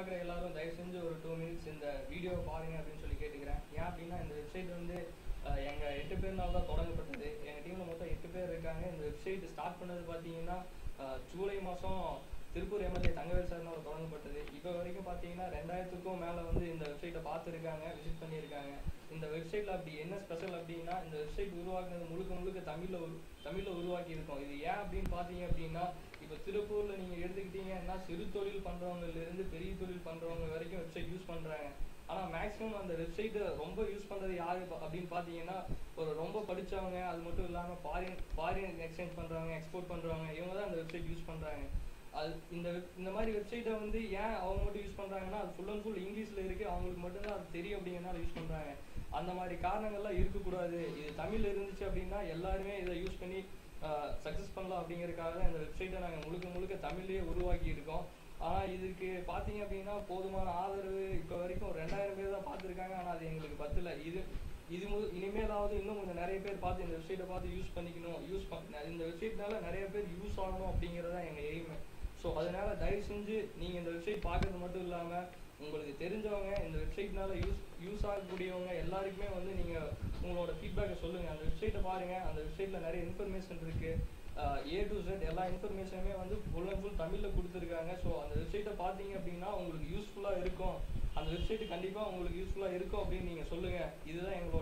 பார்க்குற எல்லாரும் தயவு செஞ்சு ஒரு டூ மினிட்ஸ் இந்த வீடியோ பாருங்க அப்படின்னு சொல்லி கேட்டுக்கிறேன். ஏன் அப்படின்னா இந்த வெப்சைட் வந்து எங்கள் எட்டு பேர்னால தான் தொடங்கப்பட்டது. எங்கள் டீமில் மொத்தம் எட்டு பேர் இருக்காங்க. இந்த வெப்சைட் ஸ்டார்ட் பண்ணது பார்த்தீங்கன்னா ஜூலை மாதம் திருப்பூர் எம்எல்ஏ தங்கவேல் சார்னால் தொடங்கப்பட்டது. இப்போ வரைக்கும் பார்த்தீங்கன்னா ரெண்டாயிரத்துக்கும் மேலே வந்து இந்த வெப்சைட்டை பார்த்துருக்காங்க விசிட் பண்ணியிருக்காங்க. இந்த வெப்சைட்டில் அப்படி என்ன ஸ்பெஷல் அப்படின்னா இந்த வெப்சைட் உருவாக்குனது முழுக்க முழுக்க தமிழில் தமிழில் உருவாக்கி இருக்கோம் இது ஏன் அப்படின்னு பார்த்தீங்க அப்படின்னா இப்போ திருப்பூரில் நீங்கள் எடுத்துக்கிட்டீங்கன்னா சிறு தொழில் பண்ணுறவங்கலேருந்து பெரிய தொழில் பண்ணுறவங்க வரைக்கும் வெப்சைட் யூஸ் பண்ணுறாங்க ஆனால் மேக்ஸிமம் அந்த வெப்சைட்டை ரொம்ப யூஸ் பண்ணுறது யாரு அப்படின்னு பார்த்தீங்கன்னா ஒரு ரொம்ப படிச்சவங்க அது மட்டும் இல்லாமல் ஃபாரின் ஃபாரின் எக்ஸ்சேஞ்ச் பண்ணுறவங்க எக்ஸ்போர்ட் பண்ணுறவங்க இவங்க தான் அந்த வெப்சைட் யூஸ் பண்ணுறாங்க அது இந்த இந்த மாதிரி வெப்சைட்டை வந்து ஏன் அவங்க மட்டும் யூஸ் பண்ணுறாங்கன்னா அது ஃபுல் அண்ட் ஃபுல் இங்கிலீஷில் இருக்குது அவங்களுக்கு மட்டும்தான் அது தெரியும் அப்படிங்கிறனால யூஸ் பண்ணுறாங்க அந்த மாதிரி காரணங்கள்லாம் இருக்கக்கூடாது. இது தமிழ்ல இருந்துச்சு அப்படின்னா எல்லாருமே இதை யூஸ் பண்ணி சக்ஸஸ் பண்ணலாம் அப்படிங்கிறதுக்காக தான் இந்த வெப்சைட்டை நாங்கள் முழுக்க முழுக்க தமிழ்லேயே உருவாக்கி இருக்கோம். ஆனால் இதுக்கு பார்த்தீங்க அப்படின்னா போதுமான ஆதரவு இப்போ வரைக்கும் ஒரு ரெண்டாயிரம் பேர் தான் பார்த்துருக்காங்க ஆனால் அது எங்களுக்கு பத்தல. இது இது மு இனிமேலாவது இன்னும் கொஞ்சம் நிறைய பேர் பார்த்து இந்த வெப்சைட்டை பார்த்து யூஸ் பண்ணிக்கணும். யூஸ் பண்ண இந்த வெப்சைட்னால நிறைய பேர் யூஸ் ஆகணும் அப்படிங்கிறது தான் எங்கள் எய்மு ஸோ அதனால தயவு செஞ்சு நீங்கள் இந்த வெப்சைட் பார்க்கறது மட்டும் இல்லாமல் உங்களுக்கு தெரிஞ்சவங்க இந்த வெப்சைட்னால யூஸ் யூஸ் ஆகக்கூடியவங்க எல்லாருக்குமே வந்து நீங்கள் உங்களோட ஃபீட்பேக்கை சொல்லுங்கள் அந்த வெப்சைட்டை பாருங்கள் அந்த வெப்சைட்டில் நிறைய இன்ஃபர்மேஷன் இருக்குது ஏ டு செட் எல்லா இன்ஃபர்மேஷனுமே வந்து ஃபுல் அண்ட் ஃபுல் தமிழில் கொடுத்துருக்காங்க. ஸோ அந்த வெப்சைட்டை பார்த்தீங்க அப்படின்னா உங்களுக்கு யூஸ்ஃபுல்லாக இருக்கும். அந்த வெப்சைட் கண்டிப்பாக உங்களுக்கு யூஸ்ஃபுல்லாக இருக்கும் அப்படின்னு நீங்கள் சொல்லுங்கள் இதுதான் எங்களோட